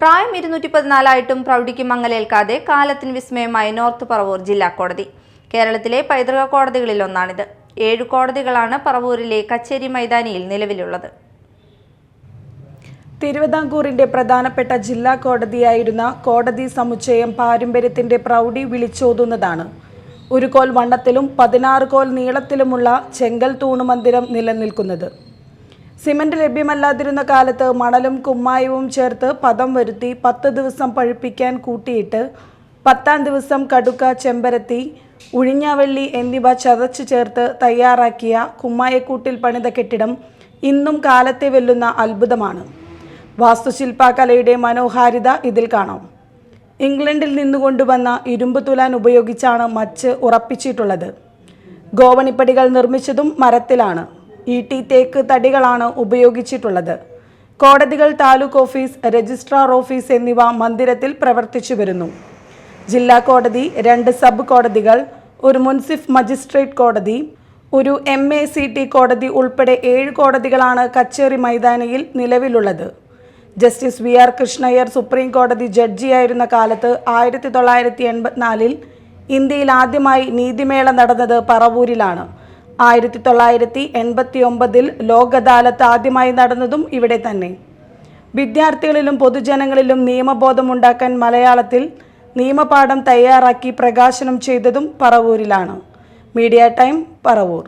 പ്രായം ഇരുന്നൂറ്റി പതിനാലായിട്ടും പ്രൗഢിക്ക് മങ്ങലേൽക്കാതെ കാലത്തിന് വിസ്മയമായി നോർത്ത് പറവൂർ ജില്ലാ കോടതി. കേരളത്തിലെ പൈതൃക കോടതികളിൽ ഒന്നാണിത് ഏഴ് കോടതികളാണ് പറവൂരിലെ കച്ചേരി മൈതാനിയിൽ നിലവിലുള്ളത്. തിരുവിതാംകൂറിന്റെ പ്രധാനപ്പെട്ട ജില്ലാ കോടതിയായിരുന്ന കോടതി സമുച്ചയം പാരമ്പര്യത്തിന്റെ പ്രൗഢി വിളിച്ചോതുന്നതാണ്. ഒരു കോൽ വണ്ണത്തിലും പതിനാറ് കോൽ നീളത്തിലുമുള്ള ചെങ്കൽ തൂണ് മന്ദിരം നിലനിൽക്കുന്നത്. സിമന്റ് ലഭ്യമല്ലാതിരുന്ന കാലത്ത് മണലും കുമ്മായവും ചേർത്ത് പദം വരുത്തി പത്ത് ദിവസം പഴുപ്പിക്കാൻ കൂട്ടിയിട്ട് പത്താം ദിവസം കടുക്ക ചെമ്പരത്തി ഉഴിഞ്ഞാവള്ളി എന്നിവ ചതച്ചു ചേർത്ത് തയ്യാറാക്കിയ കുമ്മായക്കൂട്ടിൽ പണിത കെട്ടിടം ഇന്നും കാലത്തെ വെല്ലുന്ന അത്ഭുതമാണ്. വാസ്തുശില്പകലയുടെ മനോഹാരിത ഇതിൽ കാണാം. ഇംഗ്ലണ്ടിൽ നിന്നുകൊണ്ടുവന്ന ഇരുമ്പ് തുലാൻ ഉപയോഗിച്ചാണ് മച്ച് ഉറപ്പിച്ചിട്ടുള്ളത്. ഗോവണിപ്പടികൾ നിർമ്മിച്ചതും മരത്തിലാണ്. ഈട്ടി തേക്ക് തടികളാണ് ഉപയോഗിച്ചിട്ടുള്ളത്. കോടതികൾ താലൂക്ക് ഓഫീസ് രജിസ്ട്രാർ ഓഫീസ് എന്നിവ മന്ദിരത്തിൽ പ്രവർത്തിച്ചു വരുന്നു. ജില്ലാ കോടതി രണ്ട് സബ് കോടതികൾ ഒരു മുൻസിഫ് മജിസ്ട്രേറ്റ് കോടതി ഒരു എം എ സി ടി കോടതി ഉൾപ്പെടെ ഏഴ് കോടതികളാണ് കച്ചേരി മൈതാനിയിൽ നിലവിലുള്ളത്. Justice V R Krishnaiyer supreme കോടതി ജഡ്ജിയായിരുന്ന കാലത്ത് ആയിരത്തി തൊള്ളായിരത്തി എൺപത്തിനാലിൽ ഇന്ത്യയിൽ ആദ്യമായി നീതിമേള നടന്നത് പറവൂരിലാണ്. ആയിരത്തി തൊള്ളായിരത്തി എൺപത്തി ഒമ്പതിൽ ലോക് അദാലത്ത് ആദ്യമായി നടന്നതും ഇവിടെ തന്നെ. വിദ്യാർത്ഥികളിലും പൊതുജനങ്ങളിലും നിയമബോധമുണ്ടാക്കാൻ മലയാളത്തിൽ നിയമപാഠം തയ്യാറാക്കി പ്രകാശനം ചെയ്തതും പറവൂരിലാണ്. Media time Paravur.